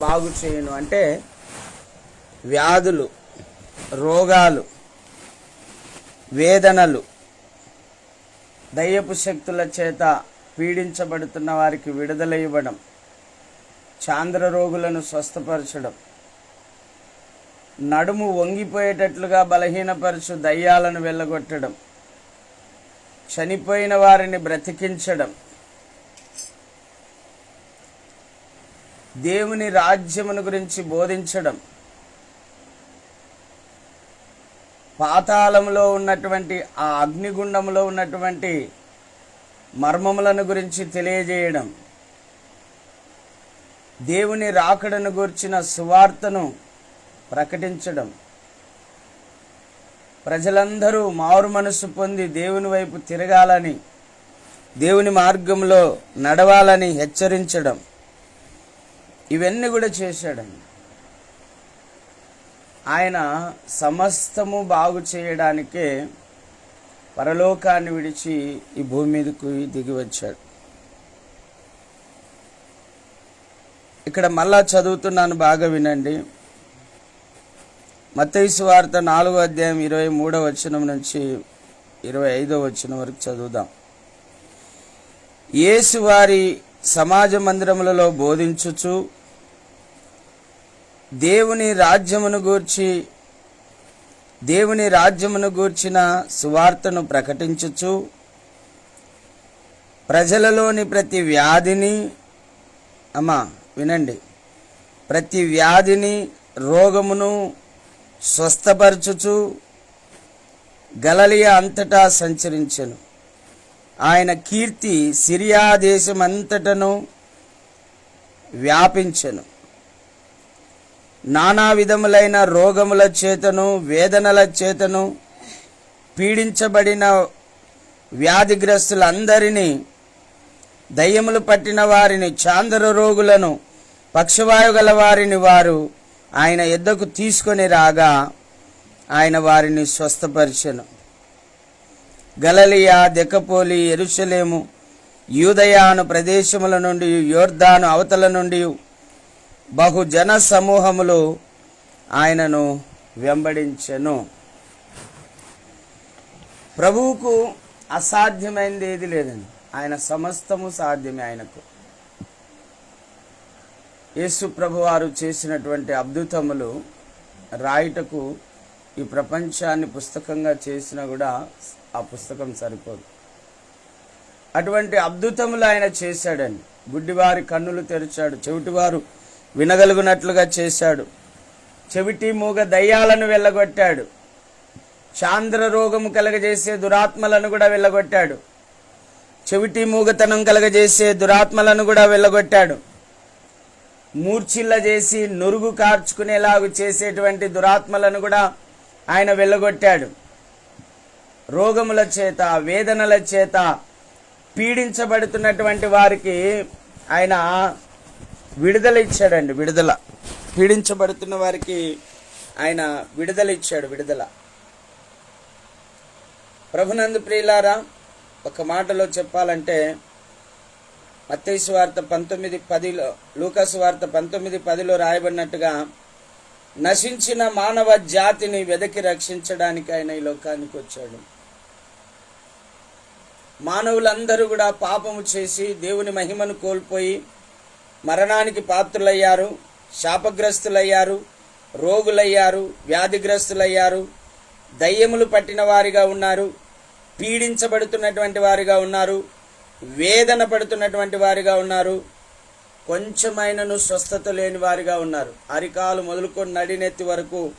బాగు చేయను. అంటే వ్యాధులు రోగాలు వేదనలు దయ్యపు శక్తుల చేత పీడించబడుతున్న వారికి విడుదల ఇవ్వడం చాంద్ర రోగులను స్వస్థపరచడం నడుము వంగిపోయేటట్లుగా బలహీనపరచు దయ్యాలను వెళ్ళగొట్టడం చనిపోయిన వారిని బ్రతికించడం దేవుని రాజ్యమును గురించి బోధించడం. పాతాళంలో ఉన్నటువంటి ఆ అగ్నిగుండంలో ఉన్నటువంటి మర్మములను గురించి తెలియజేయడం. దేవుని రాకడను గూర్చిన సువార్తను ప్రకటించడం. ప్రజలందరూ మారు మనసు పొంది దేవుని వైపు తిరగాలని దేవుని మార్గంలో నడవాలని హెచ్చరించడం. ఇవన్నీ కూడా చేశాడండి. ఆయన సమస్తము బాగు చేయడానికే పరలోకాన్ని విడిచి ఈ భూమి మీదకు దిగి వచ్చాడు. ఇక్కడ మళ్ళా చదువుతున్నాను బాగా వినండి. మత్తయి వార్త నాలుగో అధ్యాయం ఇరవై మూడో వచనం నుంచి ఇరవై ఐదో వచనం వరకు చదువుదాం. యేసు వారి సమాజ మందిరములలో బోధించుచు దేవుని రాజ్యమును గూర్చి దేవుని రాజ్యమును గూర్చిన సువార్తను ప్రకటించుచు ప్రజలలోని ప్రతి వ్యాధిని అమ్మా వినండి. ప్రతి వ్యాధిని రోగమును స్వస్థపరచుచు గలలియ అంతటా సంచరించెను. ఆయన కీర్తి సిరియా దేశమంతటను వ్యాపించెను. నానా విధములైన రోగముల చేతను వేదనల చేతను పీడించబడిన వ్యాధిగ్రస్తులందరినీ దయ్యములు పట్టిన వారిని చాందర రోగులను పక్షవాయు గల వారిని వారు ఆయన ఎద్దకు తీసుకొని రాగా ఆయన వారిని స్వస్థపరిచెను. గలలియా దెకపోలి ఎరుషలేము యూదయాను ప్రదేశముల నుండి యోర్దాను అవతల నుండి బహుజన సమూహములు ఆయనను వెంబడించెను. ప్రభువుకు అసాధ్యమైనది ఏది లేదండి. ఆయన సమస్తము సాధ్యమే ఆయనకు. యేసు ప్రభువారు చేసినటువంటి అద్భుతములు రాయుటకు ఈ ప్రపంచాన్ని పుస్తకంగా చేసినా కూడా ఆ పుస్తకం సరిపోదు. అటువంటి అద్భుతములు ఆయన చేశాడండి. గుడ్డివారి కన్నులు తెరిచాడు. చెవిటివారు వినగలుగునట్లుగా చేశాడు. చెవిటి మూగ దయ్యాలను వెళ్ళగొట్టాడు. చాంద్ర రోగము కలగజేసే దురాత్మలను కూడా వెళ్ళగొట్టాడు. చెవిటి మూగతనం కలగజేసే దురాత్మలను కూడా వెళ్ళగొట్టాడు. మూర్చిల్ల చేసి నురుగు కార్చుకునేలాగు చేసేటువంటి దురాత్మలను కూడా ఆయన వెళ్ళగొట్టాడు. రోగముల చేత వేదనల చేత పీడించబడుతున్నటువంటి వారికి ఆయన విడుదల ఇచ్చాడండి విడుదల. పీడించబడుతున్న వారికి ఆయన విడుదల ఇచ్చాడు విడుదల. ప్రభునందు ప్రియులారా ఒక మాటలో చెప్పాలంటే మత్తయి వార్త పంతొమ్మిది పదిలో లూకాసు వార్త పంతొమ్మిది పదిలో రాయబడినట్టుగా నశించిన మానవ జాతిని వెదకి రక్షించడానికి ఆయన ఈ లోకానికి వచ్చాడు. మానవులందరూ కూడా పాపము చేసి దేవుని మహిమను కోల్పోయి మరణానికి పాత్రులయ్యారు శాపగ్రస్తులయ్యారు రోగులయ్యారు వ్యాధిగ్రస్తులయ్యారు దయ్యములు పట్టిన వారిగా ఉన్నారు పీడించబడుతున్నటువంటి వారిగా ఉన్నారు వేదన పడుతున్నటువంటి వారిగా ఉన్నారు కొంచెమైనను స్వస్థత లేని వారిగా ఉన్నారు. అరికాలు మొదలుకొని నడినెత్తి వరకు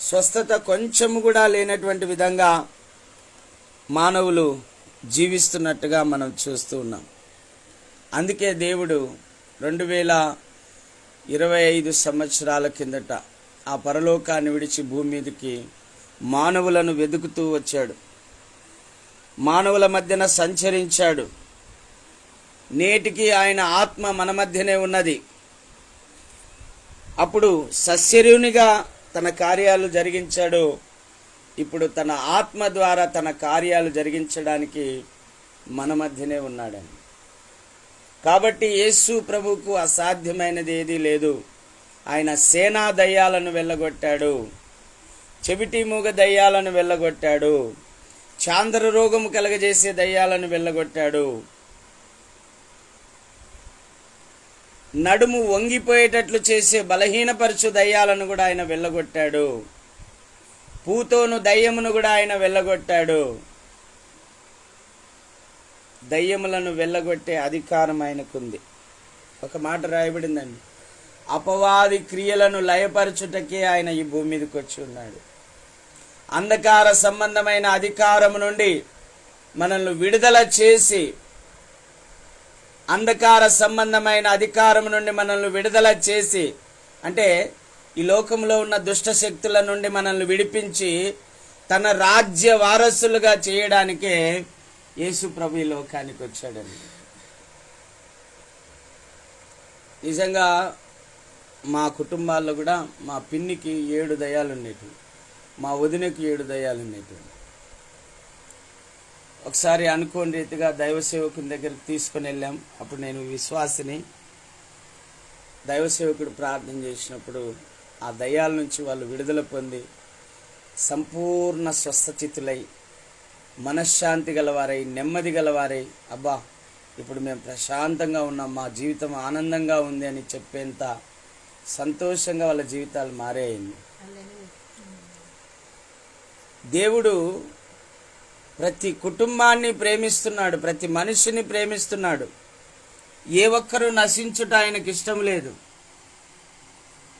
స్వస్థత కొంచెము కూడా లేనటువంటి విధంగా మానవులు జీవిస్తున్నట్టుగా మనం చూస్తూ ఉన్నాం. అందుకే దేవుడు రెండు వేల ఇరవై ఐదు సంవత్సరాల కిందట ఆ పరలోకాన్ని విడిచి భూమి మీదకి మానవులను వెతుకుతూ వచ్చాడు. మానవుల మధ్యన సంచరించాడు. నేటికి ఆయన ఆత్మ మన మధ్యనే ఉన్నది. అప్పుడు సశరీరునిగా తన కార్యాలు జరిగించాడు. ఇప్పుడు తన ఆత్మ ద్వారా తన కార్యాలు జరిగించడానికి మన మధ్యనే ఉన్నాడని కాబట్టి యేసు ప్రభుకు అసాధ్యమైనది ఏదీ లేదు. ఆయన సేనా దయ్యాలను వెళ్ళగొట్టాడు. చెవిటి మూగ దయ్యాలను వెళ్ళగొట్టాడు. చాంద్ర రోగము కలగజేసే దయ్యాలను వెళ్ళగొట్టాడు. నడుము వంగిపోయేటట్లు చేసే బలహీనపరచు దయ్యాలను కూడా ఆయన వెళ్ళగొట్టాడు. పూతోను దయ్యమును కూడా ఆయన వెళ్ళగొట్టాడు. దయ్యములను వెళ్ళగొట్టే అధికారం ఆయనకుంది ఒక మాట రాయబడిందండి. అపవాది క్రియలను లయపరచుటకే ఆయన ఈ భూమి మీదకి వచ్చి ఉన్నాడు అంధకార సంబంధమైన అధికారము నుండి మనల్ని విడుదల చేసి అంధకార సంబంధమైన అధికారం నుండి మనల్ని విడుదల చేసి అంటే ఈ లోకంలో ఉన్న దుష్ట శక్తుల నుండి మనల్ని విడిపించి తన రాజ్య వారసులుగా చేయడానికే యేసు ప్రభు ఈ లోకానికి వచ్చాడండి. నిజంగా మా కుటుంబాల్లో కూడా మా పిన్నికి ఏడు దయాలు ఉండేవి మా వదినకి ఏడు దయాలు ఉండేవి ఒకసారి అనుకోని రీతిగా దైవ సేవకుని దగ్గరికి తీసుకుని వెళ్ళాం. అప్పుడు నేను విశ్వాసిని. దైవ సేవకుడు ప్రార్థన చేసినప్పుడు ఆ దయ్యాల నుంచి వాళ్ళు విడుదల పొంది సంపూర్ణ స్వస్థచితులై మనశ్శాంతి గలవారై నెమ్మది గలవారై అబ్బా ఇప్పుడు మేము ప్రశాంతంగా ఉన్నాం మా జీవితం ఆనందంగా ఉంది అని చెప్పేంత సంతోషంగా వాళ్ళ జీవితాలు మారేయండి దేవుడు ప్రతి కుటుంబాన్ని ప్రేమిస్తున్నాడు ప్రతి మనిషిని ప్రేమిస్తున్నాడు. ఏ ఒక్కరూ నశించుట ఆయనకి ఇష్టం లేదు.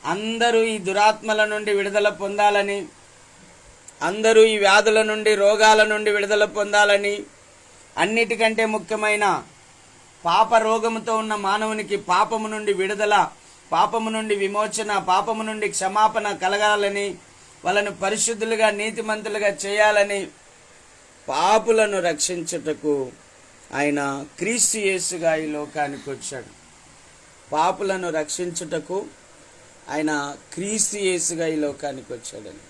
అందరూ ఈ దురాత్మల నుండి విడుదల పొందాలని అందరూ ఈ వ్యాధుల నుండి రోగాల నుండి విడుదల పొందాలని అన్నిటికంటే ముఖ్యమైన పాప రోగముతో ఉన్న మానవునికి పాపము నుండి విడుదల పాపము నుండి విమోచన పాపము నుండి క్షమాపణ కలగాలని వాళ్ళను పరిశుద్ధులుగా నీతిమంతులుగా చేయాలని పాపులను రక్షించుటకు ఆయన క్రీస్తు యేసుగా ఈ లోకానికి వచ్చాడు. పాపులను రక్షించుటకు ఆయన క్రీస్తు యేసుగా ఈ లోకానికి వచ్చాడని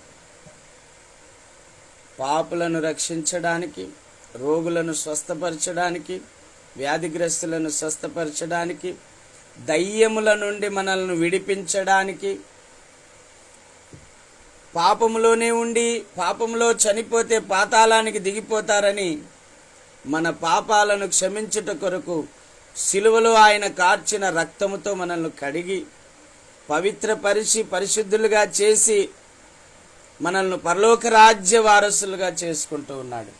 పాపులను రక్షించడానికి రోగులను స్వస్థపరచడానికి వ్యాధిగ్రస్తులను స్వస్థపరచడానికి దయ్యముల నుండి మనల్ని విడిపించడానికి పాపములోనే ఉండి పాపములో చనిపోతే పాతాళానికి దిగిపోతారని మన పాపాలను క్షమించుట కొరకు సిలువలో ఆయన కార్చిన రక్తముతో మనల్ని కడిగి పవిత్రపరిచి పరిశుద్ధులుగా చేసి మనల్ని పరలోక రాజ్య వారసులుగా చేసుకుంటూ ఉన్నాడు.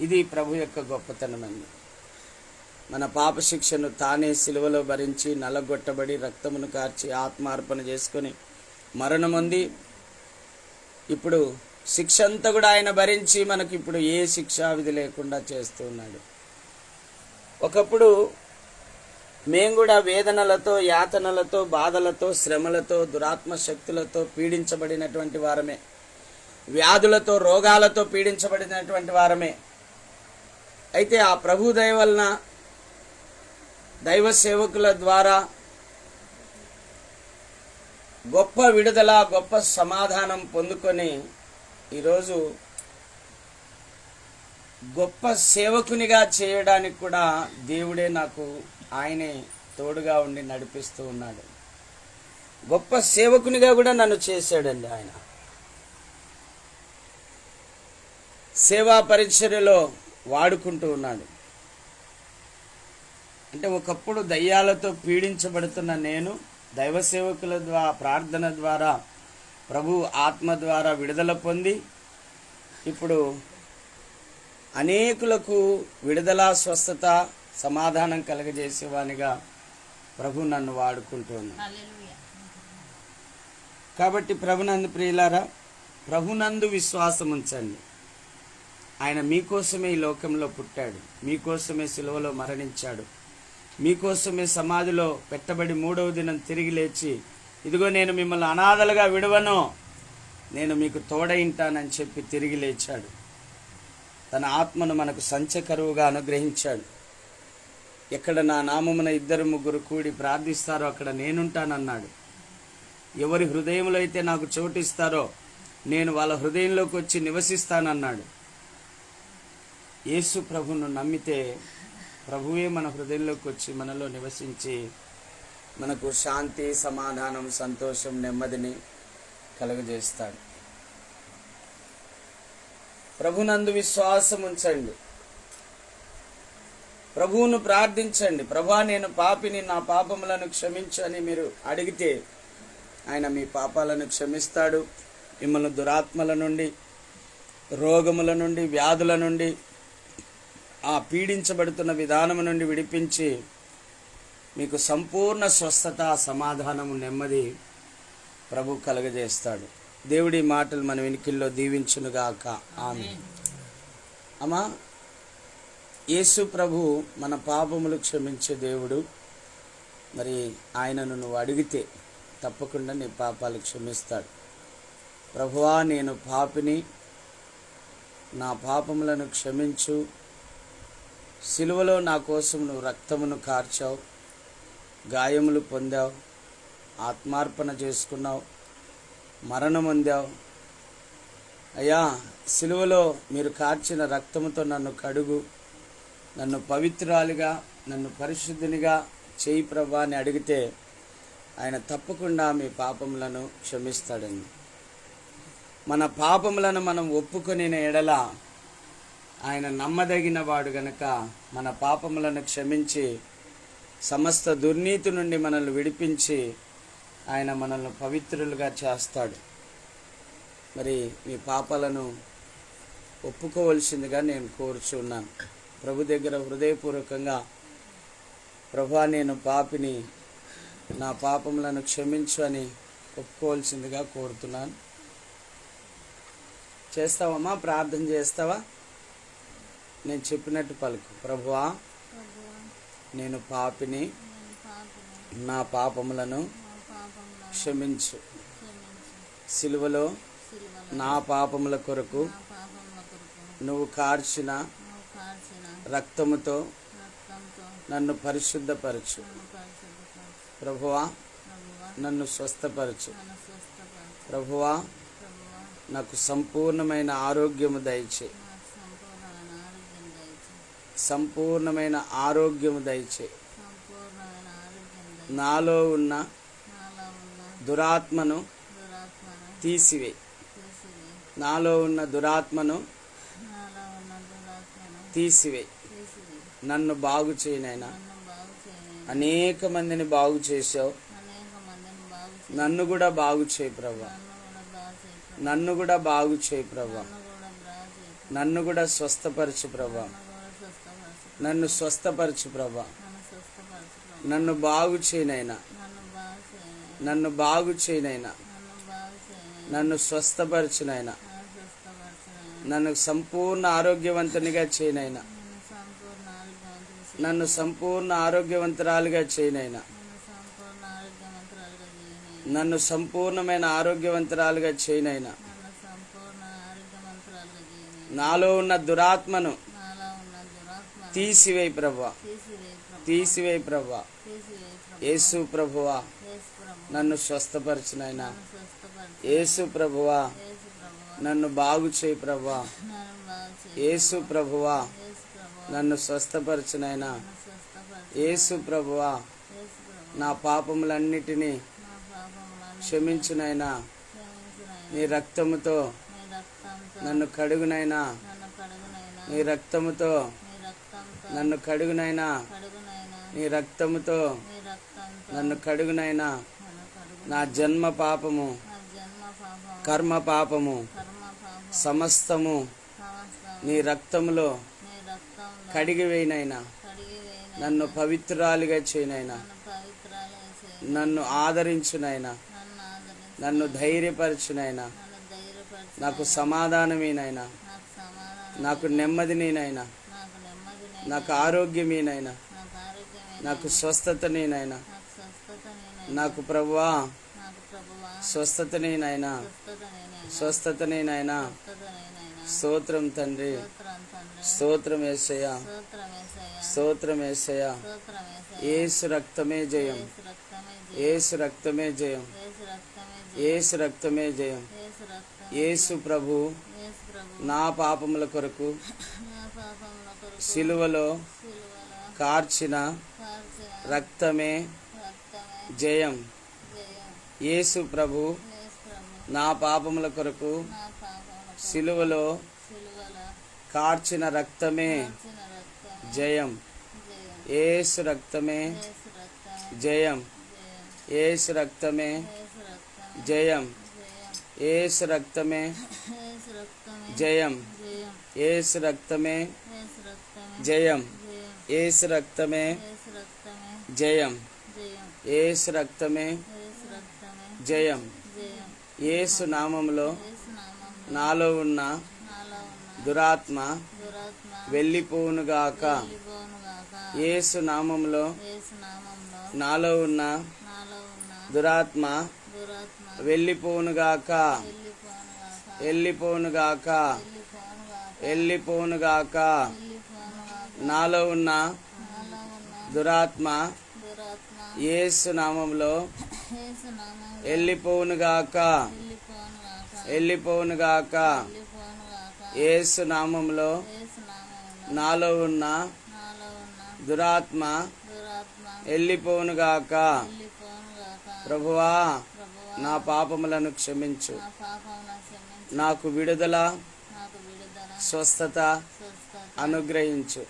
ఇది ప్రభు యొక్క గొప్పతనం మన పాప శిక్షను తానే సిలువలో భరించి నలగొట్టబడి రక్తమును కార్చి ఆత్మార్పణ చేసుకొని మరణమొంది ఇప్పుడు శిక్ష అంతా కూడా ఆయన భరించి మనకి ఇప్పుడు ఏ శిక్షా విధి లేకుండా చేస్తూ ఉన్నాడు. ఒకప్పుడు మేము కూడా వేదనలతో యాతనలతో బాధలతో శ్రమలతో దురాత్మ శక్తులతో పీడించబడినటువంటి వారమే. వ్యాధులతో రోగాలతో పీడించబడినటువంటి వారమే. అయితే ఆ ప్రభు దయ వలన దైవ సేవకుల ద్వారా గొప్ప విడుదల గొప్ప సమాధానం పొందుకొని ఈరోజు గొప్ప సేవకునిగా చేయడానికి కూడా దేవుడే నాకు ఆయనే తోడుగా ఉండి నడిపిస్తూ ఉన్నాడు. గొప్ప సేవకునిగా కూడా నన్ను చేశాడండి ఆయన. సేవా పరిచర్యలో వాడుకుంటూ ఉన్నాడు. అంటే ఒకప్పుడు దయ్యాలతో పీడించబడుతున్న నేను దైవ సేవకుల ద్వారా ప్రార్థన ద్వారా ప్రభు ఆత్మ ద్వారా విడుదల పొంది ఇప్పుడు అనేకులకు విడుదల స్వస్థత సమాధానం కలగజేసేవానిగా ప్రభు నన్ను వాడుకుంటున్నాను కాబట్టి ప్రభునందు ప్రియులారా ప్రభునందు విశ్వాసం ఉంచండి ఆయన మీకోసమే ఈ లోకంలో పుట్టాడు. మీకోసమే సిలువలో మరణించాడు. మీకోసమే సమాధిలో పెట్టబడి మూడవ దినం తిరిగి లేచి ఇదిగో నేను మిమ్మల్ని అనాథలుగా విడవను నేను మీకు తోడయింటానని చెప్పి తిరిగి లేచాడు. తన ఆత్మను మనకు సంచకరువుగా అనుగ్రహించాడు. ఎక్కడ నా నామమున ఇద్దరు ముగ్గురు కూడి ప్రార్థిస్తారో అక్కడ నేనుంటానన్నాడు. ఎవరి హృదయంలో అయితే నాకు చోటిస్తారో నేను వాళ్ళ హృదయంలోకి వచ్చి నివసిస్తానన్నాడు. యేసు ప్రభును నమ్మితే ప్రభువే మన హృదయంలోకి వచ్చి మనలో నివసించి మనకు శాంతి సమాధానం సంతోషం నెమ్మదిని కలుగజేస్తాడు. ప్రభునందు విశ్వాసం ఉంచండి. ప్రభువును ప్రార్థించండి. ప్రభా నేను పాపిని నా పాపములను క్షమించని మీరు అడిగితే ఆయన మీ పాపాలను క్షమిస్తాడు. మిమ్మల్ని దురాత్మల నుండి రోగముల నుండి వ్యాధుల నుండి ఆ పీడించబడుతున్న విధానము నుండి విడిపించి మీకు సంపూర్ణ స్వస్థత సమాధానము నెమ్మది ప్రభు కలుగజేస్తాడు. దేవుడి మాటలు మన వెనుకల్లో దీవించునుగాక. ఆమె అమ్మా యేసు ప్రభు మన పాపములు క్షమించే దేవుడు. మరి ఆయనను నువ్వు అడిగితే తప్పకుండా నీ పాపాలు క్షమిస్తాడు. ప్రభువా నేను పాపిని. నా పాపములను క్షమించు. సిలువలో నా కోసం నువ్వు రక్తమును కార్చావు. గాయములు పొందావు. ఆత్మార్పణ చేసుకున్నావు. మరణం అయ్యా సిలువలో మీరు కార్చిన రక్తముతో నన్ను కడుగు. నన్ను పవిత్రాలుగా నన్ను పరిశుద్ధినిగా చేయి ప్రభా అని అడిగితే ఆయన తప్పకుండా మీ పాపములను క్షమిస్తాడండి మన పాపములను మనం ఒప్పుకొని ఎడల ఆయన నమ్మదగిన వాడు గనక మన పాపములను క్షమించి సమస్త దుర్నీతి నుండి మనల్ని విడిపించి ఆయన మనల్ని పవిత్రులుగా చేస్తాడు. మరి మీ పాపాలను ఒప్పుకోవలసిందిగా నేను కోరుచున్నాను. ప్రభు దగ్గర హృదయపూర్వకంగా ప్రభా నేను పాపిని నా పాపములను క్షమించు అని ఒప్పుకోవాల్సిందిగా కోరుతున్నాను. చేస్తావమ్మా? ప్రార్థన చేస్తావా? నేను చెప్పినట్టు పలుకు. ప్రభువా నేను పాపిని నా పాపములను క్షమించు. సిలువలో నా పాపముల కొరకు నువ్వు కార్చిన రక్తముతో నన్ను పరిశుద్ధపరచు. ప్రభువా నన్ను స్వస్థపరచు. ప్రభువా నాకు సంపూర్ణమైన ఆరోగ్యము దయచే. సంపూర్ణమైన ఆరోగ్యము దయచే. నాలో ఉన్న దురాత్మను తీసివే. నాలో ఉన్న దురాత్మను తీసివే. నన్ను బాగు చేయనైనా అనేక మందిని బాగు చేసావు. నన్ను కూడా బాగు చేయి ప్రభా నన్ను కూడా బాగు చేయి ప్రభు. నన్ను కూడా స్వస్థపరచు ప్రభా నన్ను స్వస్థపరచు. ప్రభా నన్ను బాగు చేయనైనా. నన్ను బాగు చేయనైనా. నన్ను బాగు చేయని. నన్ను స్వస్థపరచునైనా. నన్ను సంపూర్ణ ఆరోగ్యవంతునిగా చేయనైనా. నన్ను సంపూర్ణ ఆరోగ్యవంతురాలుగా చేయనైనా. నన్ను సంపూర్ణమైన ఆరోగ్యవంతురాలుగా చేయనైనా. నాలో ఉన్న దురాత్మను తీసివేయి ప్రభా తీసివేయి ప్రభు. యేసు ప్రభువా. నన్ను స్వస్థపరచునైనా స్వస్థపరచు. యేసు ప్రభువా. నన్ను బాగు చేయి. యేసు ప్రభువా యేసు ప్రభు. నన్ను స్వస్థపరచునైనా స్వస్థపరచు. యేసు ప్రభువా. నా పాపములన్నిటినీ క్షమించునైనా. నీ రక్తముతో నన్ను కడుగునైనా. నీ రక్తముతో నన్ను కడుగునైనా. నీ రక్తముతో నన్ను కడుగునైనా. నా జన్మ పాపము కర్మ పాపము సమస్తము సమస్తం నీ రక్తములో కడిగివేయినైనా కడిగి వేయన నన్ను పవిత్రాలుగా చేయనైనా నన్ను ఆదరించునైనా నన్ను ధైర్యపరచునైనా నాకు సమాధానమేనైనా నాకు నెమ్మదినేనైనా నాకు నెమ్మదిని నాకు ఆరోగ్యమేనైనా నాకు నాకు స్వస్థతనేనైనా నాకు స్వస్థత నేనే నాకు ప్రభువా. నాకు ప్రభువా. స్వస్థత నేనైనా స్వస్థత నేనే స్వస్థత నేనైనా నేనైనా స్తోత్రం తండ్రి. స్తోత్రం తండ్రి. స్తోత్రం ఏసయ్య. ఏసు రక్తమే జయం. ఏసు రక్తమే జయం. ఏసు రక్తమే జయం. ఏసు ప్రభు నా పాపముల కొరకు సిలువలో కార్చిన కార్చిన రక్తమే జయం యేసు ప్రభు నా పాపముల కొరకు సిలువలో కార్చిన రక్తమే జయం యేసు రక్తమే జయం యేసు రక్తమే జయం యేసు రక్తమే జయం యేసు రక్తమే జయం యేసు రక్తమే జయం. యేసు రక్తమే. జయం. యేసు నామంలో నాలో ఉన్న దురాత్మ వెళ్ళిపోవునుగాక. వెళ్ళిపోనుగాక యేసు నామంలో నాలో ఉన్న దురాత్మ వెళ్ళిపోనుగాక వెళ్ళిపోనుగాక వెళ్ళిపోనుగాక నాలో ఉన్న దురాత్మ దురాత్మ యేసు నామములో యేసు నామంలో వెళ్ళిపోవునుగాక వెళ్ళిపోవునుగాక వెళ్ళిపోనుగాక యేసు నామములో యేసు నామంలో నాలో ఉన్న దురాత్మ వెళ్ళిపోవునుగాక ప్రభువా నా పాపములను క్షమించు. నాకు విడుదల స్వస్థత అనుగ్రహించు.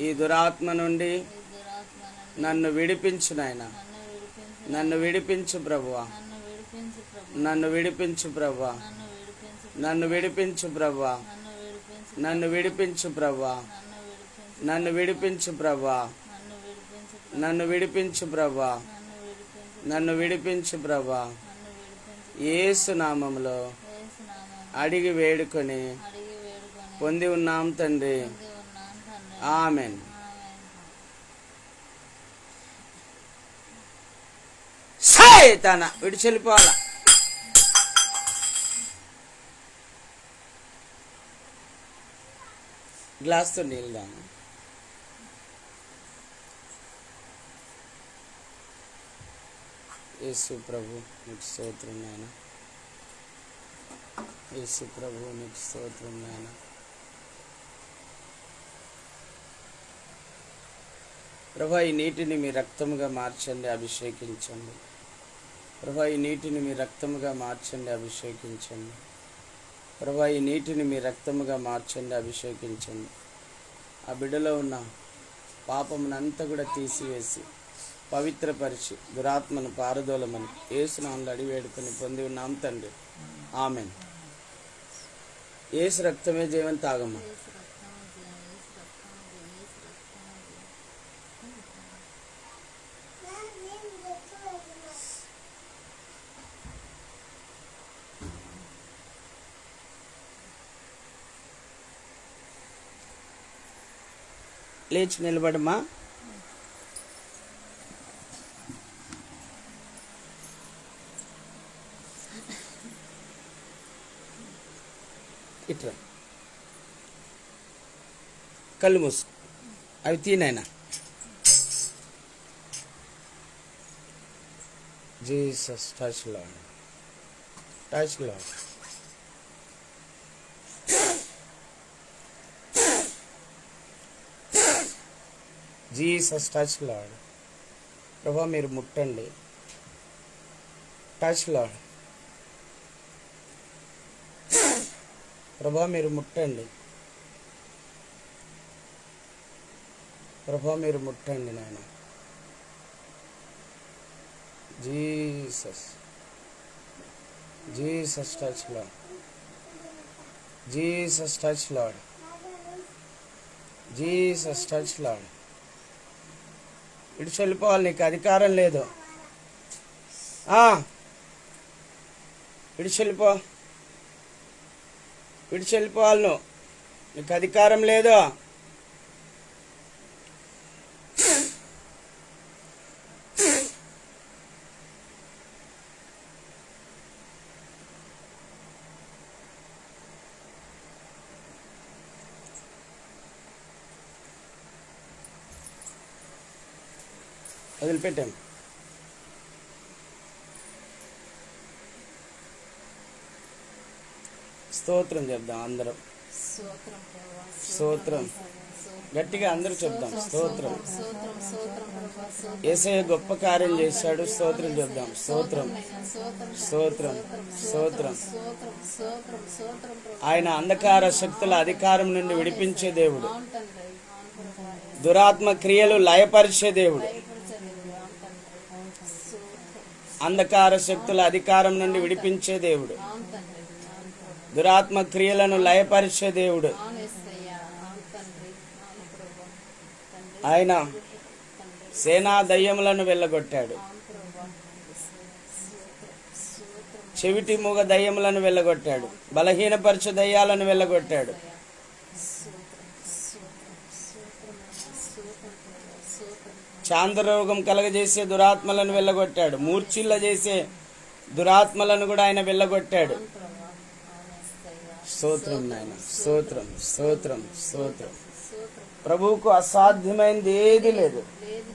ఈ దురాత్మ నుండి నన్ను విడిపించు నాయన నన్ను విడిపించు ప్రభువా నన్ను విడిపించు ప్రభు నన్ను విడిపించు ప్రభువా నన్ను విడిపించు ప్రభువా నన్ను విడిపించు ప్రభువా నన్ను విడిపించు ప్రభువా నన్ను విడిపించు నన్ను విడిపించు ప్రభువా నన్ను విడిపించు నన్ను విడిపించు ప్రభువా నన్ను విడిపించు యేసు నామములో యేసు నామం అడిగి వేడుకొని పొంది ఉన్నాం తండ్రి ఆమెన్ ఆమేన్. సైతాన విడిచెళ్ళిపోవాల గ్లాస్తో నీళ్ళు దాను యేసు ప్రభు నీకు స్తోత్రం నాయన. యేసు ప్రభు నీకు స్తోత్రం నాయన. ప్రభా ఈ నీటిని మీ రక్తముగా మార్చండి అభిషేకించండి. ప్రభా ఈ నీటిని మీ రక్తముగా మార్చండి అభిషేకించండి. ప్రభా ఈ నీటిని మీ రక్తముగా మార్చండి అభిషేకించండి. ఆ బిడ్డలో ఉన్న పాపమునంతా కూడా తీసివేసి పవిత్రపరిచి దురాత్మను పారదోలమని ఏసునాములు అడిగి వేడుకొని పొంది ఉన్నాం తండ్రి. ఆమెన్. ఏసు రక్తమే జీవన్ తాగమ్మ యేసు రక్తము జయం, యేసు రక్తము జయం, యేసు రక్తము జయం. లేచి నిలబడమ్మా ఇట్రా కళ్ళు మూసు అవి తీనైనా Jesus touch Lord touch Lord Jesus touch Lord ప్రభా మీరు ముట్టండి. టచ్ లాడ్ ప్రభా మీరు ముట్టండి. ప్రభా మీరు ముట్టండి నాయన. Jesus. Jesus touch Lord Jesus touch Lord Jesus touch Lord ఇటు వెళ్ళిపోవాలి నీకు అధికారం లేదు. ఆ, వెళ్ళిపో ఇటు వెళ్ళిపోవాలి నువ్వు. నీకు అధికారం లేదు. వదిలిపెట్టాం స్తోత్రం చెప్దాం అందరం. స్తోత్రం గట్టిగా అందరూ చెప్దాం స్తోత్రం ఏసయ్య గొప్ప కార్యం చేశాడు స్తోత్రం చెప్దాం స్తోత్రం. స్తోత్రం స్తోత్రం ఆయన అంధకార శక్తుల అధికారం నుండి విడిపించే దేవుడు. దురాత్మ క్రియలు లయపరిచే దేవుడు దయపరచండి అవును తండ్రి స్తోత్రం అంధకార శక్తుల అధికారం నుండి విడిపించే దేవుడు. దురాత్మ క్రియలను లయపరిచే దేవుడు. ఆయన సేనా దయ్యములను వెళ్ళగొట్టాడు. చెవిటి మూగ దయ్యములను వెళ్ళగొట్టాడు. బలహీనపరచు దయ్యాలను వెళ్ళగొట్టాడు స్తోత్రం స్తోత్రం స్తోత్రం స్తోత్రం ప్రభా స్తోత్రం చాంద్రరోగం కలగజేసే దురాత్మలను వెళ్ళగొట్టాడు. మూర్చిల్ల చేసే దురాత్మలను కూడా ఆయన వెళ్ళగొట్టాడు. స్తోత్రం నాయన స్తోత్రం స్తోత్రం స్తోత్రం. స్తోత్రం ప్రభువుకు అసాధ్యమైనది ఏది లేదు. లేదు